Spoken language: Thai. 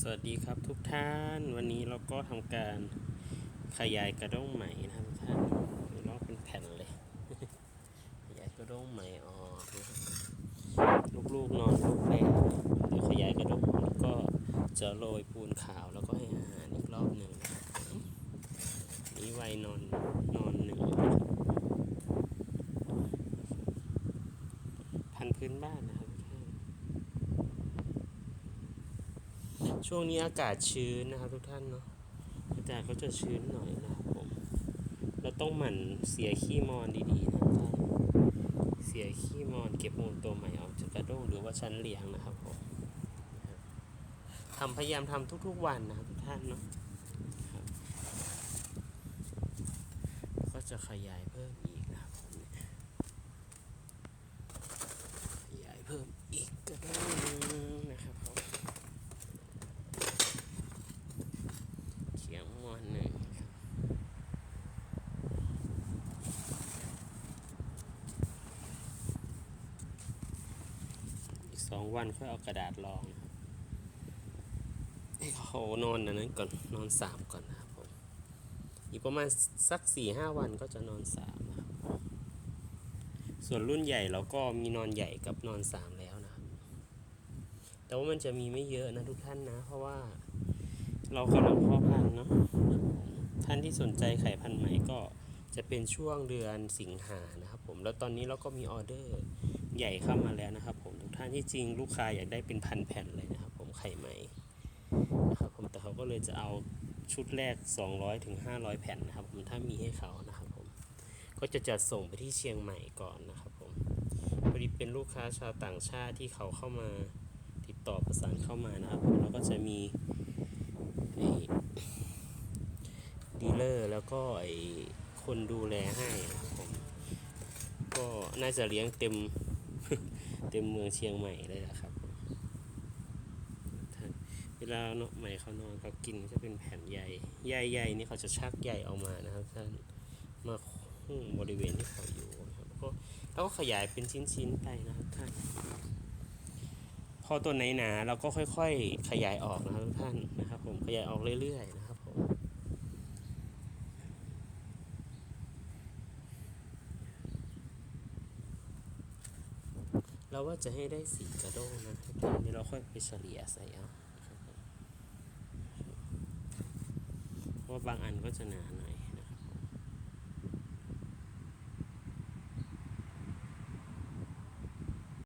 สวัสดีครับทุกท่านวันนี้เราก็ทำการขยายกระด้งไหม่นะครับท่านนี่ลอกเป็นแผ่นเลย ขยายกระด้งไหม่ออกลูกๆนอนลูกแรกเดี๋ยวขยายกระด้งแล้วก็จะโรยปูนขาวแล้วก็ให้อาหารอีกรอบหนึ่งนี่ไวนอนนอนหนึ่งนะครับพันธุ์พื้นบ้านนะครับทุกท่าน ช่วงนี้อากาศชื้นนะครับทุกท่านเนาะอากาศก็จะชื้นหน่อยนะครับผมเราต้องหมั่นเสียขี้มอนดีๆนะครับท่านเสียขี้มอนเก็บมูลตัวใหม่ออกจากกระด้งหรือว่าชั้นเลี้ยงนะครับผมทำพยายามทำทุกๆวันนะครับทุกท่านเนาะก็จะขยายเพิ่มอีกนะครับผมเนี่ยขยายเพิ่มอีกกระด้งหนึงนะครับผม เขียงมวนหนึ่งครับอีก สองวันค่อยเอากระดาษรองให้เขานอนอันนั้นก่อนนอนสามก่อนนะครับผมอีกประมาณสักสี่ห้าวันก็จะนอนสามนะครับส่วนรุ่นใหญ่เราก็มีนอนใหญ่กับนอนสามแล้วนะครับแต่ว่ามันจะมีไม่เยอะนะทุกท่านนะ เพราะว่าเรากำลังพาะพันเนาะท่านที่สนใจไข่พันธุ์ไหมก็จะเป็นช่วงเดือนสิงหานะครับผมแล้วตอนนี้เราก็มีออเดอร์ ใหญ่เข้ามาแล้วนะครับ ผมทุกท่านที่จริงลูกค้าอยากได้เป็นพันแผ่นเลยนะครับ ผมไข่ไหมนะครับผมแต่เขาก็เลยจะเอาชุดแรก 200ถึง500 แผ่นนะครับผมถ้ามีให้เขานะครับผมก็จะจัดส่งไปที่เชียงใหม่ก่อนนะครับผมพอดีเป็นลูกค้าชาวต่างชาติที่เขาเข้ามาติดต่อประสานเข้ามานะครับผมแล้วก็จะมีดีลเลอร์แล้วก็ไอคนดูแลให้นะครับผมก็น่าจะเลี้ยงเต็ม เต็มเมืองเชียงใหม่เลยแหละครับ เวลาเนาะใหม่เขานอนเขากินก็เป็นแผ่นใหญ่ใหญ่ๆนี่เขาจะชักใหญ่ออกมานะครับท่านมาหุ้มบริเวณที่เขาอยู่นะครับแล้วก็แล้วก็ขยายเป็นชิ้นๆไปนะครับท่านพอตัวไหนหนาเราก็ค่อย ๆ ขยายออกนะครับท่านนะครับ ผมขยายออกเรื่อยๆนะครับผม เราว่าจะให้ได้สีกระด้งนะทุกท่านเดี๋ยวเราค่อยไปเฉลี่ยใส่เอานะครับผมเพราะบางอันก็จะหนาหน่อย